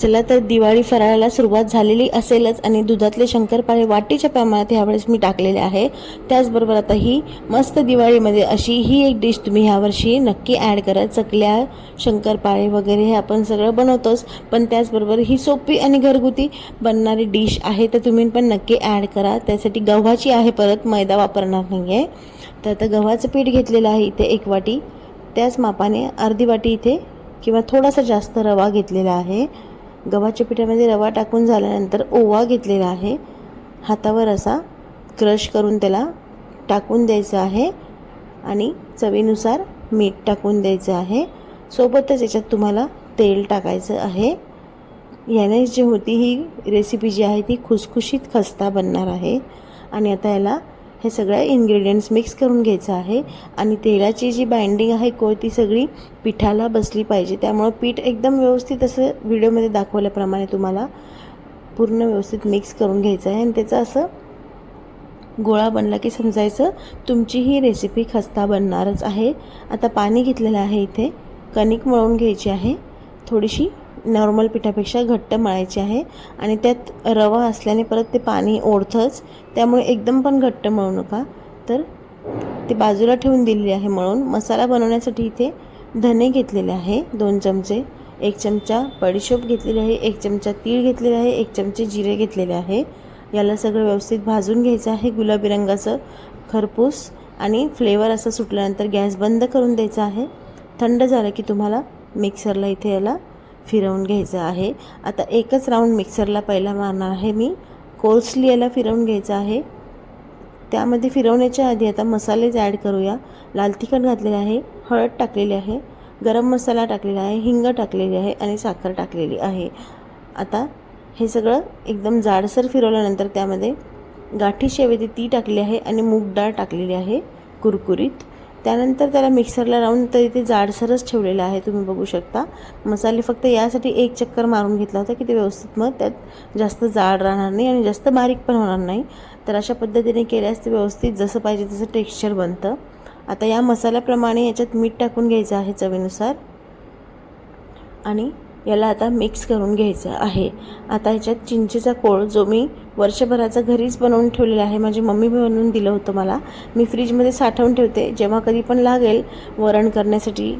चला तर दिवाळी फराळाला सुरुवात झालेली असेलच आणि दुधातले शंकरपाळे वाटीच्या प्रमाणात ह्यावेळेस मी टाकलेले आहे. त्याचबरोबर आता ही मस्त दिवाळीमध्ये अशी ही एक डिश तुम्ही ह्यावर्षी नक्की ॲड करा. चकल्या शंकरपाळे वगैरे हे आपण सगळं बनवतोच पण त्याचबरोबर ही सोपी आणि घरगुती बनणारी डिश आहे तर तुम्ही पण नक्की ॲड करा. त्यासाठी गव्हाची आहे परत मैदा वापरणार नाही आहे तर आता गव्हाचं पीठ घेतलेलं आहे इथे एक वाटी. त्याच मापाने अर्धी वाटी इथे किंवा थोडासा जास्त रवा घेतलेला आहे. गव्हाच्या पिठामध्ये रवा टाकून झाल्यानंतर ओवा घेतलेला आहे. हातावर असा क्रश करून त्याला टाकून द्यायचं आहे आणि चवीनुसार मीठ टाकून द्यायचं आहे. सोबतच याच्यात तुम्हाला तेल टाकायचं आहे. याने जी होती ही रेसिपी जी आहे ती खुसखुशीत खस्ता बनणार आहे. आणि आता याला हे सगळ्या इन्ग्रेडियंट्स मिक्स करून घ्यायचं आहे. आणि तेलाची जी बाइंडिंग आहे को ती सगळी पिठाला बसली पाहिजे. त्यामुळं पीठ एकदम व्यवस्थित असं व्हिडिओमध्ये दाखवल्याप्रमाणे तुम्हाला पूर्ण व्यवस्थित मिक्स करून घ्यायचं आहे. आणि त्याचं असं गोळा बनला की समजायचं तुमची ही रेसिपी खस्ता बनणारच आहे. आता पाणी घेतलेलं आहे इथे. कणिक मळून घ्यायची आहे. थोडीशी नॉर्मल पिठापेक्षा घट्ट मळायची आहे आणि त्यात रवा असल्याने परत ते पाणी ओढतंच त्यामुळे एकदम पण घट्ट मळू नका. तर ते बाजूला ठेवून दिलेली आहे मळून. मसाला बनवण्यासाठी इथे धने घेतलेले आहे दोन चमचे. एक चमचा बडीशोप घेतलेली आहे एक चमचा तीळ घेतलेला आहे एक चमचे जिरे घेतलेले आहे. याला सगळं व्यवस्थित भाजून घ्यायचं आहे. गुलाबी रंगाचं खरपूस आणि फ्लेवर असं सुटल्यानंतर गॅस बंद करून द्यायचा आहे. थंड झालं की तुम्हाला मिक्सरला इथे याला फिरवून घ्यायचं आहे. आता एकच राऊंड मिक्सरला पहिला मारणार आहे मी. कोल्सली याला फिरवून घ्यायचं आहे. त्यामध्ये फिरवण्याच्या आधी आता मसालेच ॲड करूया. लाल तिखट घातलेले आहे हळद टाकलेली आहे गरम मसाला टाकलेला आहे हिंग टाकलेली आहे आणि साखर टाकलेली आहे. आता हे सगळं एकदम जाडसर फिरवल्यानंतर त्यामध्ये गाठी शेवेदी ती टाकली आहे आणि मूग डाळ टाकलेली आहे कुरकुरीत. त्यानंतर त्याला मिक्सरला लावून तर इथे जाडसरच ठेवलेलं आहे तुम्ही बघू शकता. मसाले फक्त यासाठी एक चक्कर मारून घेतला होता की ते व्यवस्थित मग त्यात जास्त जाड राहणार नाही आणि जास्त बारीक पण होणार नाही. तर अशा पद्धतीने केल्यास ते व्यवस्थित जसं पाहिजे तसं टेक्स्चर बनतं. आता या मसाल्याप्रमाणे याच्यात मीठ टाकून घ्यायचं आहे चवीनुसार. आणि याला आता मिक्स करून घ्यायचं आहे. आता ह्याच्यात चिंचेचा कोळ जो मी वर्षभराचा घरीच बनवून ठेवलेला आहे माझी मम्मी बनवून दिलं होतं मला मी फ्रीजमध्ये साठवून ठेवते. जेव्हा कधी पण लागेल वरण करण्यासाठी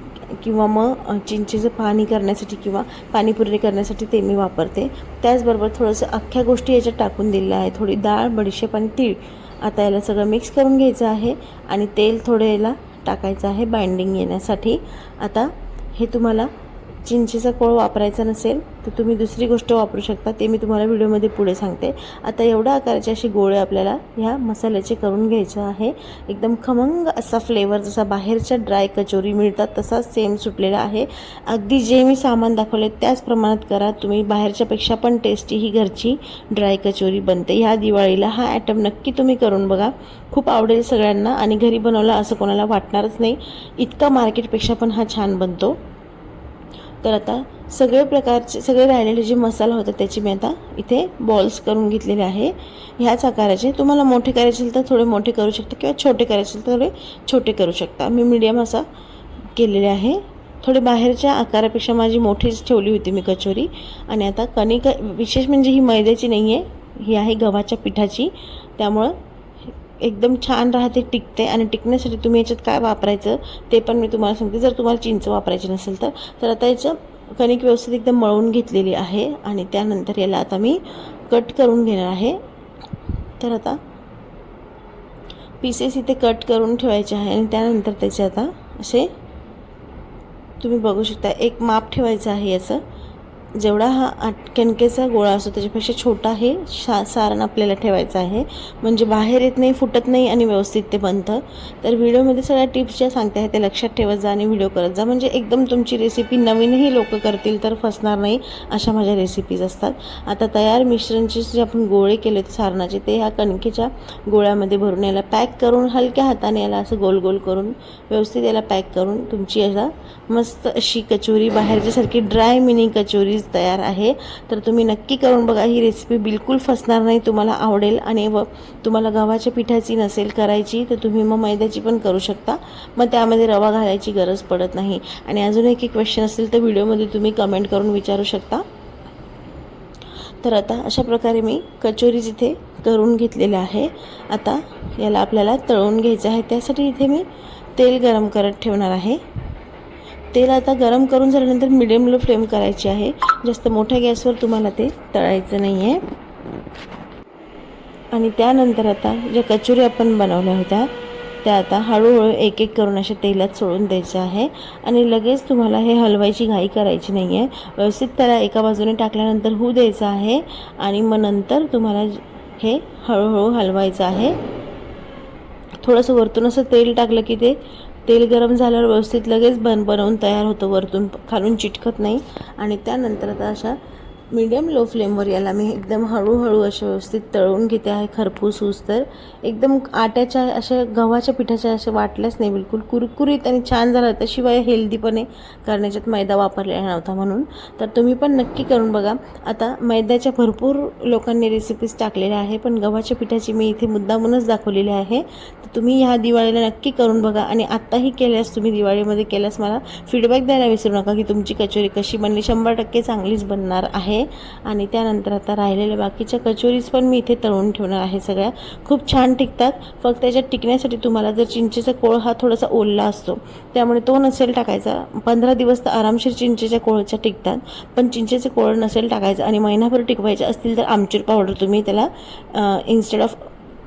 किंवा मग चिंचेचं पाणी करण्यासाठी किंवा पाणीपुरी करण्यासाठी ते मी वापरते. त्याचबरोबर थोडंसं अख्ख्या गोष्टी याच्यात टाकून दिलेल्या आहे थोडी डाळ बडीशेप आणि तीळ. आता याला सगळं मिक्स करून घ्यायचं आहे आणि तेल थोडं याला टाकायचं आहे बाइंडिंग येण्यासाठी. आता हे तुम्हाला चिंचेचा कोळ वापरायचा नसेल तर तुम्ही दुसरी गोष्ट वापरू शकता. ते मी तुम्हाला व्हिडिओमध्ये पुढे सांगते. आता एवढ्या आकाराचे असे गोळे आपल्याला ह्या मसाल्याचे करून घ्यायचं आहे. एकदम खमंग असा फ्लेवर जसा बाहेरच्या ड्राय कचोरी मिळतात तसा सेम सुटलेला आहे. अगदी जे मी सामान दाखवले त्याच प्रमाणात करा. तुम्ही बाहेरच्यापेक्षा पण टेस्टी ही घरची ड्राय कचोरी बनते. ह्या दिवाळीला हा ॲटम नक्की तुम्ही करून बघा. खूप आवडेल सगळ्यांना आणि घरी बनवला असं कोणाला वाटणारच नाही. इतका मार्केटपेक्षा पण हा छान बनतो. तर आता सगळे प्रकारचे सगळे राहिलेले जे मसाला होता त्याची मी आता इथे बॉल्स करून घेतलेले आहे. ह्याच आकाराचे. तुम्हाला मोठे करायचे असेल तर थोडे मोठे करू शकता किंवा छोटे करायचे असेल तर थोडे छोटे करू शकता. मी मीडियम असा केलेले आहे. थोडे बाहेरच्या आकारापेक्षा माझी मोठीच ठेवली होती मी कचोरी. आणि आता कणिक विशेष म्हणजे ही मैद्याची नाही आहे ही आहे गव्हाच्या पिठाची. त्यामुळं एकदम छान राहते टिकते आणि टिकण्यासाठी तुम्ही याच्यात काय वापरायचं ते पण मी तुम्हाला सांगते. जर तुम्हाला चिंच वापरायची नसेल तर तर आता याचं कणिक व्यवस्थित एकदम मळून घेतलेली आहे आणि त्यानंतर याला आता मी कट करून घेणार आहे. तर आता पीसेस इथे कट करून ठेवायचे आहे आणि त्यानंतर त्याचे आता असे तुम्ही बघू शकता एक माप ठेवायचं आहे याचं. जेवढा हा आठ कणकेचा गोळा असतो त्याच्यापेक्षा छोटा हे शा सारण आपल्याला ठेवायचं आहे. म्हणजे बाहेर येत नाही फुटत नाही आणि व्यवस्थित ते बनतं. तर व्हिडिओमध्ये सगळ्या टिप्स ज्या सांगते आहे ते लक्षात ठेवत जा आणि व्हिडिओ करत जा. म्हणजे एकदम तुमची रेसिपी नवीनही लोक करतील तर फसणार नाही अशा माझ्या रेसिपीज असतात. आता तयार मिश्रणचे जे आपण गोळे केले सारणाचे ते ह्या कणकेच्या गोळ्यामध्ये भरून याला पॅक करून हलक्या हाताने याला असं गोल गोल करून व्यवस्थित याला पॅक करून तुमची याला मस्त अशी कचोरी बाहेरच्यासारखी ड्राय मिनी रेसिपीज तयार आहे. तर तुम्ही नक्की करून बघा ही रेसिपी बिलकुल फसणार नाही तुम्हाला आवडेल आणि व तुम्हाला गव्हाच्या पिठाची नसेल करायची तर तुम्ही मग मैद्याची पण करू शकता. मग त्यामध्ये रवा घालायची गरज पडत नाही. आणि अजून एक क्वेश्चन असेल तर व्हिडिओमध्ये तुम्ही कमेंट करून विचारू शकता. तर आता अशा प्रकारे मी कचोरी जिथे करून घेतलेलं आहे आता याला आपल्याला तळून घ्यायचं आहे. त्यासाठी इथे मी तेल गरम करत ठेवणार आहे. तेल आता गरम करून झाल्यानंतर मिडियम लो फ्लेम करायची आहे. जास्त मोठ्या गॅसवर तुम्हाला ते तळायचं नाही आहे आणि त्यानंतर आता ज्या कचोरी आपण बनवल्या होत्या त्या आता हळूहळू एक एक करून अशा तेलात सोडून द्यायचं आहे. आणि लगेच तुम्हाला हे हलवायची घाई करायची नाही आहे व्यवस्थित त्याला एका बाजूने टाकल्यानंतर होऊ द्यायचं आहे. आणि मग नंतर तुम्हाला हे हळूहळू हलवायचं आहे. थोडंसं वरतून असं तेल टाकलं की ते तेल गरम झाल्यावर व्यवस्थित लगेच बन बनवून तयार होतं वरतून खालून चिटकत नाही. आणि त्यानंतर आता अशा मीडियम लो फ्लेमवर याला मी एकदम हळूहळू असे व्यवस्थित तळून घेते आहे खरपूस ऊस तर. एकदम आट्याच्या अशा गव्हाच्या पिठाच्या अशा वाटल्याच नाही बिलकुल. कुरकुरीत आणि छान झालं तर शिवाय हेल्दीपणे करण्याच्यात मैदा वापरलेला नव्हता म्हणून. तर तुम्ही पण नक्की करून बघा. आता मैद्याच्या भरपूर लोकांनी रेसिपीज टाकलेल्या आहे. पण गव्हाच्या पिठाची मी इथे मुद्दामूनच दाखवलेली आहे. तर तुम्ही ह्या दिवाळीला नक्की करून बघा. आणि आत्ताही केल्यास तुम्ही दिवाळीमध्ये केल्यास मला फीडबॅक द्यायला विसरू नका की तुमची कचोरी कशी बनली. शंभर टक्के चांगलीच बनणार आहे. आणि त्यानंतर आता राहिलेल्या बाकीच्या कचोरीज पण मी इथे तळून ठेवणार आहे सगळ्या. खूप छान टिकतात. फक्त त्याच्यात टिकण्यासाठी तुम्हाला जर चिंचेचा कोळ हा थोडासा ओलला असतो त्यामुळे तो नसेल टाकायचा. पंधरा दिवस तर आरामशीर चिंचेच्या कोळच्या टिकतात पण चिंचेचे कोळ नसेल टाकायचं आणि महिनाभर टिकवायचे असतील तर आमचूर पावडर तुम्ही त्याला इन्स्टेड ऑफ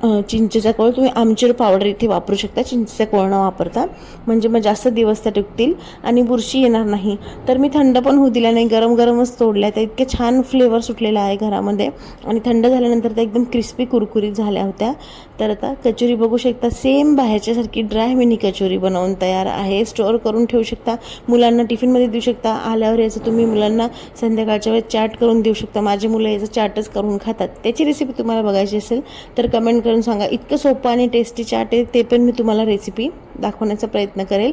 चिंचेचा कोळ तुम्ही आमचूर पावडर इथे वापरू शकता. चिंचेचा कोळ न वापरता. म्हणजे मग जास्त दिवस त्या टिकतील आणि बुरशी येणार नाही. तर मी थंड पण होऊ दिल्या नाही. गरम गरमच तोडल्या. त्या इतक्या छान फ्लेवर सुटलेला आहे घरामध्ये. आणि थंड झाल्यानंतर त्या एकदम क्रिस्पी कुरकुरीत झाल्या होत्या. तर आता कचोरी बघू शकता. सेम बाहेरच्यासारखी ड्राय मिनी कचोरी बनवून तयार आहे. स्टोअर करून ठेवू शकता. मुलांना टिफिनमध्ये देऊ शकता. आल्यावर याचं तुम्ही मुलांना संध्याकाळच्या वेळेस चाट करून देऊ शकता. माझे मुलं याचं चाटच करून खातात. त्याची रेसिपी तुम्हाला बघायची असेल तर कमेंट कर करून सांगा. इतकं सोपं आणि टेस्टी चाट आहे ते पण मी तुम्हाला रेसिपी दाखवण्याचा प्रयत्न करेल.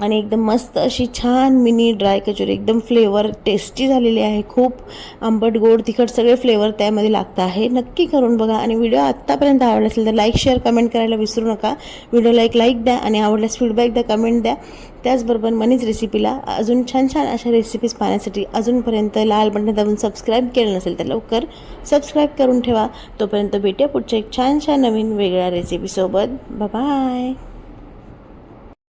आणि एकदम मस्त अशी छान मिनी ड्राय कचोरी एकदम फ्लेवर टेस्टी झालेली आहे. खूप आंबट गोड तिखट सगळे फ्लेवर त्यामध्ये लागतं आहे. नक्की करून बघा आणि व्हिडिओ आत्तापर्यंत आवडला असेल तर लाईक शेअर कमेंट करायला विसरू नका. व्हिडिओला एक लाईक द्या आणि आवडल्यास फीडबॅक द्या कमेंट द्या. त्याचबरोबर मनीच रेसिपीला अजून छान छान अशा रेसिपीज पाहण्यासाठी अजूनपर्यंत लाल बटन दाबून सबस्क्राईब केलं नसेल तर लवकर सबस्क्राईब करून ठेवा. तोपर्यंत भेटूया पुढच्या एक छान छान नवीन वेगळ्या रेसिपीसोबत बाय